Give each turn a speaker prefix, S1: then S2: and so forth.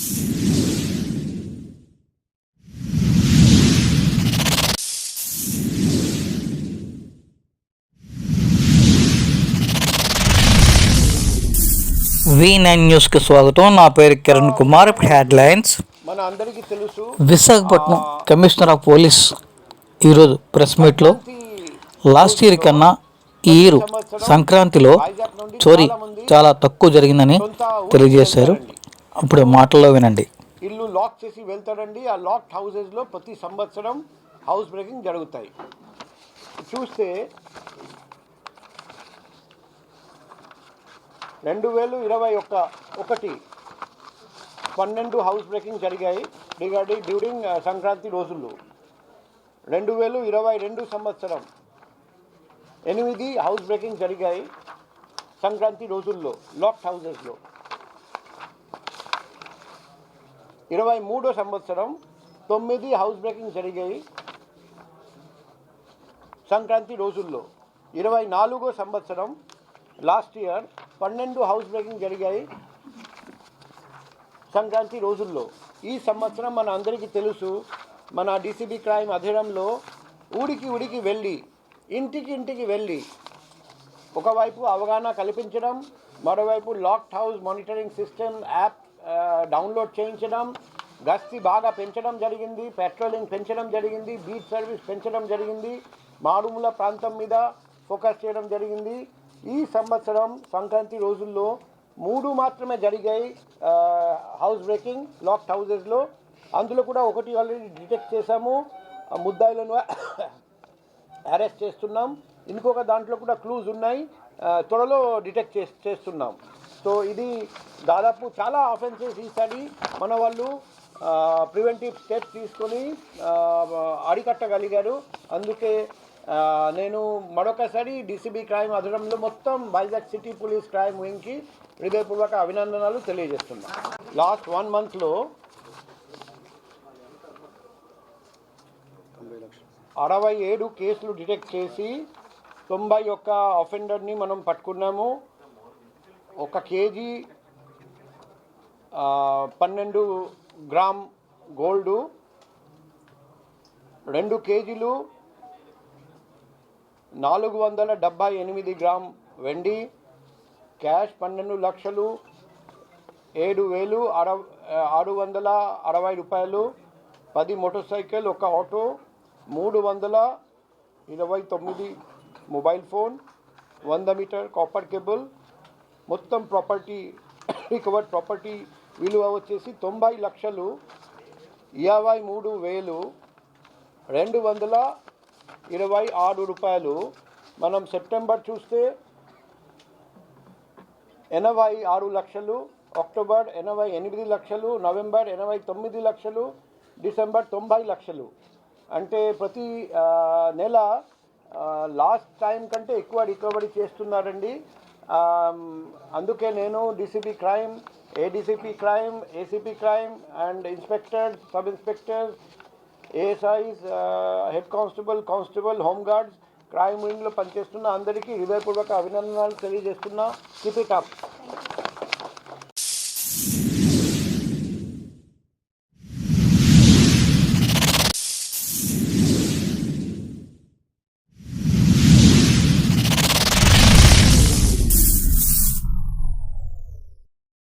S1: V nine న్యూస్కి స్వాగతం. నా పేరు కిరణ్ కుమార్. హెడ్లైన్స్.
S2: మన అందరికీ తెలుసు
S1: విశాఖపట్నం కమిషనర్ ఆఫ్ పోలీస్ ఈరోజు ప్రెస్ మీట్లో లాస్ట్ ఇయర్ కన్నా ఈ ఇయర్ సంక్రాంతిలో చోరీ చాలా తక్కువ జరిగిందని తెలియజేశారు. ఇప్పుడు మాటల్లో వినండి.
S2: ఇల్లు లాక్ చేసి వెళ్తాడండి. ఆ లాక్డ్ హౌసెస్లో ప్రతి సంవత్సరం హౌస్ బ్రేకింగ్ జరుగుతాయి. చూస్తే రెండు వేలు ఇరవై ఒక్క ఒకటి పన్నెండు హౌస్ బ్రేకింగ్ జరిగాయి రిగార్డింగ్ డ్యూరింగ్ సంక్రాంతి రోజుల్లో. రెండు వేలు ఇరవై రెండు సంవత్సరం ఎనిమిది హౌస్ బ్రేకింగ్ జరిగాయి సంక్రాంతి రోజుల్లో లాక్డ్ హౌసెస్లో. ఇరవై మూడో సంవత్సరం తొమ్మిది హౌస్ బ్రేకింగ్ జరిగాయి. సంక్రాంతి రోజుల్లో ఇరవై నాలుగో సంవత్సరం లాస్ట్ ఇయర్ పన్నెండు హౌస్ బ్రేకింగ్ జరిగాయి. సంక్రాంతి రోజుల్లో ఈ సంవత్సరం మన అందరికీ తెలుసు మన డీసీబీ క్రైమ్ అధీనంలో ఊడికి ఉడికి వెళ్ళి ఇంటికి ఇంటికి వెళ్ళి ఒకవైపు అవగాహన కల్పించడం మరోవైపు locked house monitoring system app download చేయించడం గస్తీ బాగా పెంచడం జరిగింది పెట్రోలింగ్ పెంచడం జరిగింది బీచ్ సర్వీస్ పెంచడం జరిగింది మారుమూల ప్రాంతం మీద ఫోకస్ చేయడం జరిగింది. ఈ సంవత్సరం సంక్రాంతి రోజుల్లో మూడు మాత్రమే జరిగాయి హౌస్ బ్రేకింగ్ లాక్డ్ హౌజెస్లో అందులో కూడా ఒకటి ఆల్రెడీ డిటెక్ట్ చేశాము ముద్దాయిలను అరెస్ట్ చేస్తున్నాం. ఇంకొక దాంట్లో కూడా క్లూజ్ ఉన్నాయి త్వరలో డిటెక్ట్ చే చేస్తున్నాం. సో ఇది దాదాపు చాలా ఆఫెన్సెస్ ఈసారి మన వాళ్ళు ప్రివెంటివ్ స్టెప్స్ తీసుకొని అడికట్టగలిగారు అరికట్టగలిగారు. అందుకే నేను మరొకసారి డీసీబీ క్రైమ్ అదనంలో మొత్తం వైజాగ్ సిటీ పోలీస్ క్రైమ్ వింగ్కి హృదయపూర్వక అభినందనలు తెలియజేస్తున్నాను లాస్ట్ వన్ మంత్లో అరవై ఏడు కేసులు డిటెక్ట్ చేసి తొంభై ఒక్క అఫెండర్ని మనం పట్టుకున్నాము. ఒక కేజీ పన్నెండు గ్రామ్ గోల్డు రెండు కేజీలు నాలుగు వందల డెబ్భై ఎనిమిది గ్రామ్ వెండి క్యాష్ పన్నెండు లక్షలు ఏడు వేలు అర ఆరు వందల అరవై రూపాయలు పది మోటార్ సైకిల్ ఒక ఆటో మూడు వందల ఇరవై తొమ్మిది మొబైల్ ఫోన్ వంద మీటర్ కాపర్ కేబుల్ మొత్తం ప్రాపర్టీ రికవర్డ్ ప్రాపర్టీ విలువ వచ్చేసి తొంభై లక్షలు యాభై మూడు వేలు రెండు వందల ఇరవై ఆరు రూపాయలు. మనం సెప్టెంబర్ చూస్తే ఎనభై ఆరు లక్షలు అక్టోబర్ ఎనభై ఎనిమిది లక్షలు నవంబర్ ఎనభై తొమ్మిది లక్షలు డిసెంబర్ తొంభై లక్షలు. అంటే ప్రతి నెల లాస్ట్ టైం కంటే ఎక్కువ రికవరీ చేస్తున్నారండి. అందుకే నేను DCP crime ADCP crime ACP crime and inspectors sub inspectors ASIs head constable constable home guards crime వింగ్లో పనిచేస్తున్న అందరికీ హృదయపూర్వక అభినందనలు తెలియజేస్తున్నా. Keep it up